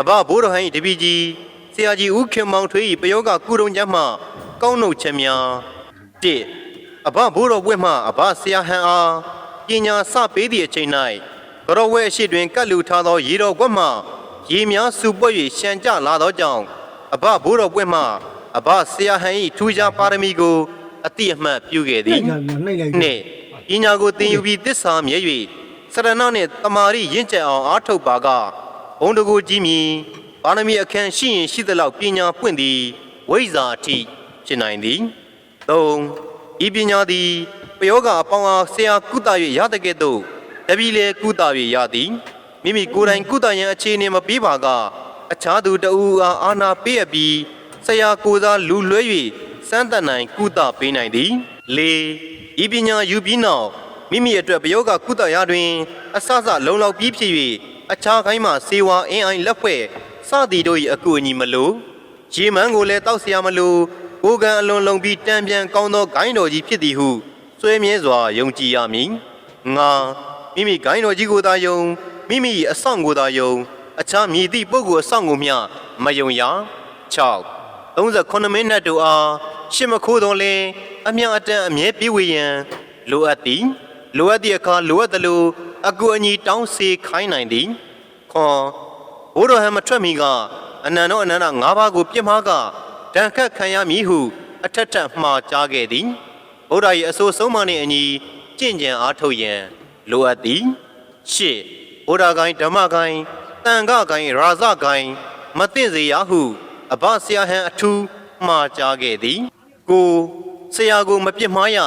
အဘဘိုးတော်ဟန်၏တပည့်ကြီးဆရာကြီးဦးခင်မောင်ထွေး၏ပယောကကုရုံကျမ်းမှကောင်းနှုတ်ချက်များ၁အဘဘိုးတော်ဘွဲ့မှအဘဆရာဟန်အားပညာစပေးသည့်အချိန်၌ကတော်ဝဲအရှိတွင်ကတ်လူထားသောရေတော်ကွက်မှရေများစုပွက်၍ရှံကြလာသောကြောင့်အဘဘိုးတော်ဘွဲ့မှအဘဆရာဟန်၏ထူးခြားပါရမီကိုအတိအမှတ်ပြုခဲ့သည်နှိမ့်လိုက်နှင့်ပညာကိုသင်ယူပြီးတစ္ဆာမြဲ၍စရဏနှင့်တမာရီရင့်ကျက်အောင်အားထုတ်ပါက ဘုံတကူကြီးမြည်ပါရမီအခန့်ရှိရင်ရှိသလောက်ပညာပွင့်သည်ဝိဇ္ဇာအထိဖြစ်နိုင်သည်၃ဤပညာသည်ပယောဂအပေါင်းအားဆရာကုသ၍ရတဲ့ကဲ့သို့တပည့်လေကုသ၍ရသည်မိမိကိုယ်တိုင်ကုသရန်အခြေအနေမပေးပါကအခြားသူတဦးအားအာနာပေးအပ်ပြီးဆရာကိုယ်စားလူလွဲ၍စမ်းသပ်နိုင်ကုသပေးနိုင်သည်၄ဤပညာယူပြီးနောက်မိမိအတွက်ပယောဂကုသရာတွင် အဆအဆလုံလောက်ပြီးဖြစ်၍ အခြားခိုင်းမှစေဝါအင်းအိုင်လက်ဖွဲ့စသည်တို့၏အကူအညီမလိုရေမန်းကိုလည်းတောက်ဆရာမလိုအိုကန်အလွန်လုံပြီးတံပြန်ကောင်းသောဂိုင်းတော်ကြီးဖြစ်သည်ဟုစွဲမြဲစွာယုံကြည်ရမည်ငါမိမိဂိုင်းတော်ကြီးကိုသာယုံမိမိအဆောင်ကိုသာယုံအခြားမြည်သည့်ပုဂ္ဂိုလ်အဆောင်ကိုမျှမယုံရ6 38မိနစ်တို့အားရှစ်မခိုးတော်လဲအမြအတန်အမြဲပြေးဝေရန်လိုအပ်သည်လိုအပ်သည့်အခါလိုအပ်သလို အကူအညီတောင်းစေခိုင်းနိုင်သည်ခွန်ဘိုးတော်ဟန်မထွက်မီကအနန္တောအနန္တ၅ပါးကိုပြစ်မှားကတန်ခတ်ခံရမည်ဟု အထက်ထက်မှားကြားခဲ့သည်ဘုရား၏အဆိုဆုံးမနှင့်အညီကြင့်ကြံအားထုတ်ရန်လိုအပ်သည်ရှစ်ဘုရားကိုင်းဓမ္မကိုင်းတန်ခကိုင်းရာဇကိုင်းမသိစေရဟု အဘဆရာဟန်အထူးမှားကြားခဲ့သည် ကိုဆရာကိုမပြစ်မှားရ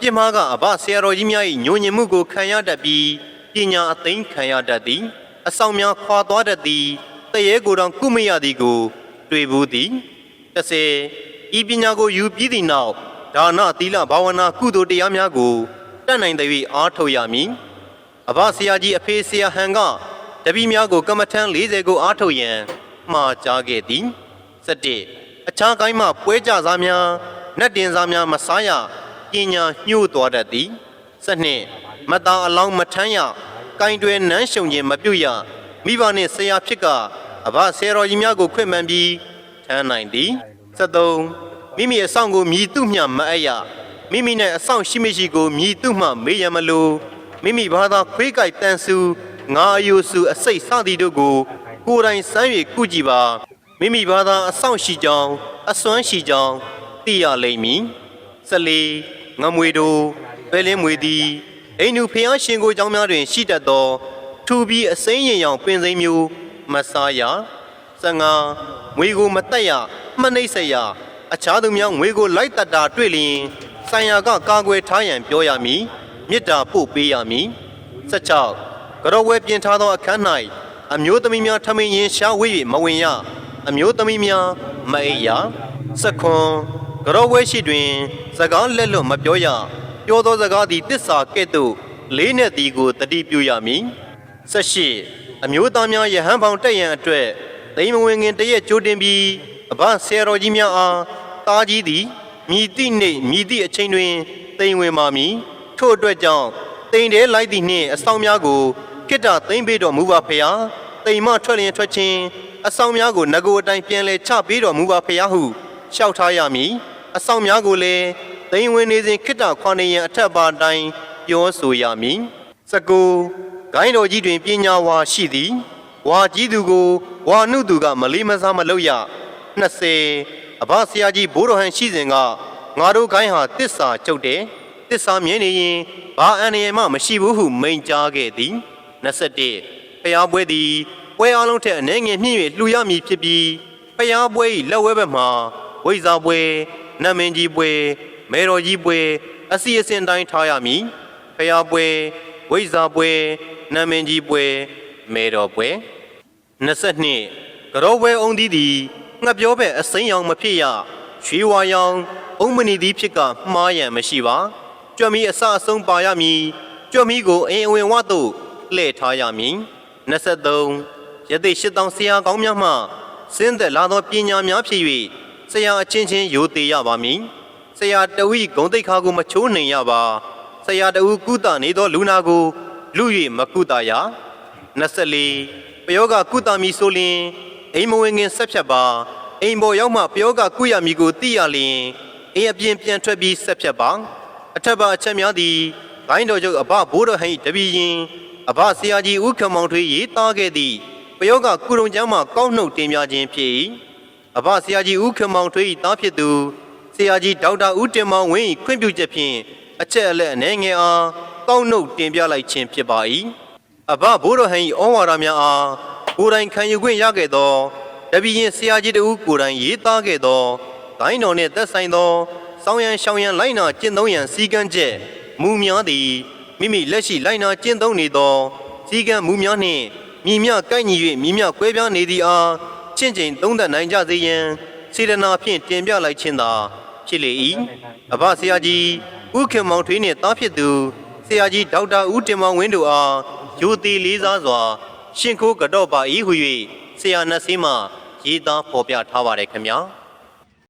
ပြစ်မှားကအဘဆရာတော်ကြီးများ၏ညှို့ညင်မှုကိုခံရတတ်ပြီး ပညာအသိမ်းခံရတတ်သည် အဆောင်များခွာသွားတတ်သည်တရေကိုယ်တော်ကုမရသည်ကို တွေ့ဘူးသည်တစ်စေဤပညာကိုယူပြီးသည့်နောက်ဒါနသီလဘာဝနာကုသိုလ်တရားများကိုတတ်နိုင်သည်အားထုတ်ရမည်အဘဆရာကြီးအဖေဆရာဟန်ကတပည့်များကိုကမ္မထမ်း40ကိုအားထုတ်ရန်မှာကြားခဲ့သည်7အခြားကိုင်းမှပွဲကြစားများနတ်တင်စားများမစားရပညာညှို့တော်တတ်သည် 7မတာအလောင်းမထမ်းရကိုင်းတွယ်နန်းရှုံခြင်းမပြုတ်ရမိဘနှင့်ဆရာဖြစ်ကအဘဆရာတော်ကြီးများကိုခွင့်မှန်ပြီးထမ်းနိုင်သည်73မိမိအဆောင်ကိုမြည်သူမျှမအပ်ရမိမိနဲ့အဆောင်ရှိမရှိကိုမြည်သူမှမေးရမလို့မိမိဘာသာခွေးကြိုက်တန်ဆူငါအယိုစုအစိတ်စသည်တို့ကို ကိုယ်တိုင်စမ်း၍ကုကြည့်ပါမိမိဘာသာအဆောင်ရှိကြောင်းအစွမ်းရှိကြောင်းသိရလိမ့်မည်။ဆက်လီငမွေတို့ ပဲလင်းမွေသည်အိမ်သူဖျားရှင်ကိုကြောင်းများတွင် ရှိတတ်သော ထူပြီးအစိမ်းရင်ရောင်ပင်စိမ်းမျိုးမဆာရစငါငွေကိုမတက်ရမနှိမ့်ဆက်ရအခြားသူများငွေကိုလိုက်တတ်တာတွေ့လျင်ဆိုင်ရာကကာကွယ်ထားရန်ပြောရမည်မေတ္တာပို့ပေးရမည်16ကရောဝဲပြင်ထားသောအခန်း၌အမျိုးသမီးများထမင်းရင်ရှားဝေး၍မဝင်ရအမျိုးသမီးများမအိပ်ရစခွန်ကရောဝဲရှိတွင်စကားလက်လွတ်မပြောရ ပြောသောစကားသည်တစ္ဆာကဲ့သို့လေးနဲ့သည်ကိုတတိပြုရမည်ဆက်ရှိအမျိုးသားများယဟန်ပေါင်တက်ရန်အတွက်သိမ်မဝင်ခင်တရက်ကြိုးတင်ပြီးအဘဆရာတော်ကြီးများအားတားကြီးသည်မြည်သည့်နေ့မြည်သည့်အချိန်တွင်သိမ်ဝင်ပါမည်ထို့အတွက်ကြောင့်တိမ်တဲလိုက်သည့်နှင့်အဆောင်များကိုကိတ္တသိမ့်ပေးတော်မူပါဖေဟာတိမ်မထွက်လျင်ထွက်ခြင်းအဆောင်များကိုငကိုအတိုင်းပြန်လဲချပေးတော်မူပါဖျားဟုလျှောက်ထားရမည်အဆောင်များကိုလည်း သိမ်ဝင်နေစဉ်ခိတ္တခွန်နေရန်အထက်ပါအတိုင်းပြောဆိုရမည်စကူဂိုင်းတော်ကြီးတွင်ပညာဝါရှိသည်ဝါကြီးသူကိုဝါနုသူကမလေးမစားမလုပ်ရ20အဘဆရာကြီးဘိုးတော်ဟန်ရှိစဉ်ကငါတို့ဂိုင်းဟာတစ္ဆာကျုပ်တယ်တစ္ဆာမြင်နေရင်ဘာအန္တရာယ်မှမရှိဘူးဟုမိန်ကြားခဲ့သည်21ဖျားပွဲသည်ပွဲအလုံးထက်အနေငယ်မြင့်၍လှူရမည်ဖြစ်ပြီးဖျားပွဲ၏လက်ဝဲဘက်မှာဝိဇ္ဇာပွဲနတ်မင်းကြီးပွဲ မေတော်ကြီးပွဲအစီအစဉ်တိုင်းထားရမည်ဖျားပွဲဝိဇ္ဇာပွဲနတ်မင်းကြီးပွဲမေတော်ပွဲ22ကရောဝဲအုံးသီးသည်ငှက်ပြောပဲအစိမ်းရောင်မဖြစ်ရရွှေဝါရောင်အုံးမနီသည်ဖြစ်ကမှားရန်မရှိပါကြွမီအစအဆုံးပါရမည်ကြွမီကိုအင်အဝင်ဝသို့လှည့်ထားရမည်23ရသေရှစ်တောင်ဆရာကောင်းများမှစင်းသက်လာသောပညာများဖြစ်၍ဆရာအချင်းချင်းယိုသေးရပါမည် ဆရာတဝိဂုံတိတ်ခါကိုမချိုးနှင်ရပါဆရာတဦးကုသနေသောလူနာကို လူ၍မကုသရ24ပယောဂကုသမီဆိုလျင်အိမ်မဝင်ခင်ဆက်ဖြတ်ပါအိမ်ပေါ်ရောက်မှပယောဂကုရမီကိုသိရလျင်အိမ်အပြင်ပြန်ထွက်ပြီးဆက်ဖြတ်ပါအထက်ပါအချက်များသည်ဂိုင်းတော်ချုပ်အဘဘိုးတော်ဟိတပီရင်အဘဆရာကြီးဦးခမောင်ထွေးရေးသားခဲ့သည့်ပယောဂကုရုံကျမ်းမှကောက်နှုတ်တင်ပြခြင်းဖြစ်၏အဘဆရာကြီးဦးခမောင်ထွေး၏သားဖြစ်သူ ဆရာကြီးဒေါက်တာဦးတင်မောင်ဝင်း၏ခွင့်ပြုချက်ဖြင့်အချက်အလက်အနေငယ်အားကောက်နှုတ်တင်ပြလိုက်ခြင်းဖြစ်ပါ၏အဘဘိုးတော်ဟိဩဝါဒများအားကိုယ်တိုင်ခံယူခွင့်ရခဲ့သောတပီရင်ဆရာကြီးတဦးကိုယ်တိုင်ရေးသားခဲ့သောဂိုင်းတော်နှင့်သက်ဆိုင်သောစောင်းရန်ရှောင်းရန်လိုက်နာကျင့်သုံးရန်စည်းကမ်းချက်မူများသည်မိမိလက်ရှိလိုက်နာကျင့်သုံးနေသောစည်းကမ်းမူများနှင့်မြည်မြကိုက်ညီ၍မြည်မြကွဲပြားနေသည့်အားချင့်ချိန်သုံးသပ်နိုင်ကြစေရန်စေတနာဖြင့်တင်ပြလိုက်ခြင်းသာ ဖြစ်လေ၏အဘဆရာကြီးဦးခင်မောင်ထွေးနှင့်သားဖြစ်သူဆရာကြီးဒေါက်တာဦးတင်မောင်ဝင်းတို့အားယူသည်လေးစားစွာ ရှင်ခိုးကတော့ပါ၏ဟု၍ဆရာနှဆေးမှရေးသားဖော်ပြထားပါတယ်ခင်ဗျာ